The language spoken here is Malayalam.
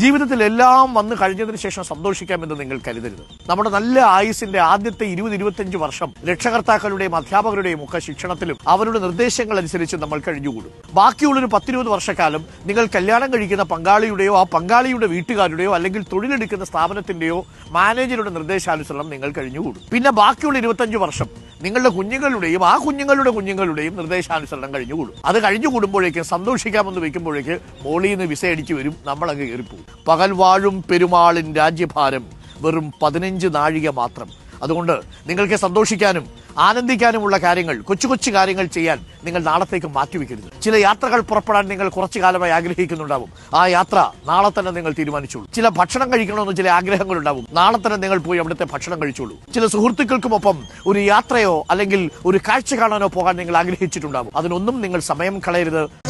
ജീവിതത്തിൽ എല്ലാം വന്നു കഴിഞ്ഞതിന് ശേഷം സന്തോഷിക്കാമെന്ന് നിങ്ങൾ കരുതരുത്. നമ്മുടെ നല്ല ആയുസിന്റെ ആദ്യത്തെ ഇരുപത് ഇരുപത്തിയഞ്ച് വർഷം രക്ഷകർത്താക്കളുടെയും അധ്യാപകരുടെയും ഒക്കെ ശിക്ഷണത്തിലും അവരുടെ നിർദ്ദേശങ്ങൾ അനുസരിച്ച് നമ്മൾ കഴിഞ്ഞുകൂടും. ബാക്കിയുള്ളൊരു പത്തിരുപത് വർഷക്കാലം നിങ്ങൾ കല്യാണം കഴിക്കുന്ന പങ്കാളിയുടെയോ ആ പങ്കാളിയുടെ വീട്ടുകാരുടെയോ അല്ലെങ്കിൽ തൊഴിലെടുക്കുന്ന സ്ഥാപനത്തിന്റെയോ മാനേജറുടെ നിർദ്ദേശാനുസരണം നിങ്ങൾ കഴിഞ്ഞുകൂടും. പിന്നെ ബാക്കിയുള്ള ഇരുപത്തഞ്ച് വർഷം നിങ്ങളുടെ കുഞ്ഞുങ്ങളുടെയും ആ കുഞ്ഞുങ്ങളുടെ കുഞ്ഞുങ്ങളുടെയും നിർദ്ദേശാനുസരണം കഴിഞ്ഞുകൂടും. അത് കഴിഞ്ഞു കൂടുമ്പോഴേക്കും സന്തോഷിക്കാമെന്ന് വെക്കുമ്പോഴേക്ക് മോളിൽ നിന്ന് വിസ അടിച്ചു വരും നമ്മളങ്ങ് കയറിപ്പോകും. പകൽ വാഴും പെരുമാളിൻ രാജ്യഭാരം വെറും പതിനഞ്ച് നാഴിക മാത്രം. അതുകൊണ്ട് നിങ്ങൾക്ക് സന്തോഷിക്കാനും ആനന്ദിക്കാനുമുള്ള കാര്യങ്ങൾ കൊച്ചു കൊച്ചു കാര്യങ്ങൾ ചെയ്യാൻ നിങ്ങൾ നാളത്തേക്ക് മാറ്റിവെക്കരുത്. ചില യാത്രകൾ പുറപ്പെടാൻ നിങ്ങൾ കുറച്ചു കാലമായി ആഗ്രഹിക്കുന്നുണ്ടാവും. ആ യാത്ര നാളെ തന്നെ നിങ്ങൾ തീരുമാനിച്ചോളൂ. ചില ഭക്ഷണം കഴിക്കണമെന്ന് ചില ആഗ്രഹങ്ങൾ ഉണ്ടാവും നാളെ തന്നെ നിങ്ങൾ പോയി അവിടുത്തെ ഭക്ഷണം കഴിച്ചോളൂ. ചില സുഹൃത്തുക്കൾക്കുമൊപ്പം ഒരു യാത്രയോ അല്ലെങ്കിൽ ഒരു കാഴ്ച കാണാനോ പോകാൻ നിങ്ങൾ ആഗ്രഹിച്ചിട്ടുണ്ടാവും. അതിനൊന്നും നിങ്ങൾ സമയം കളയരുത്.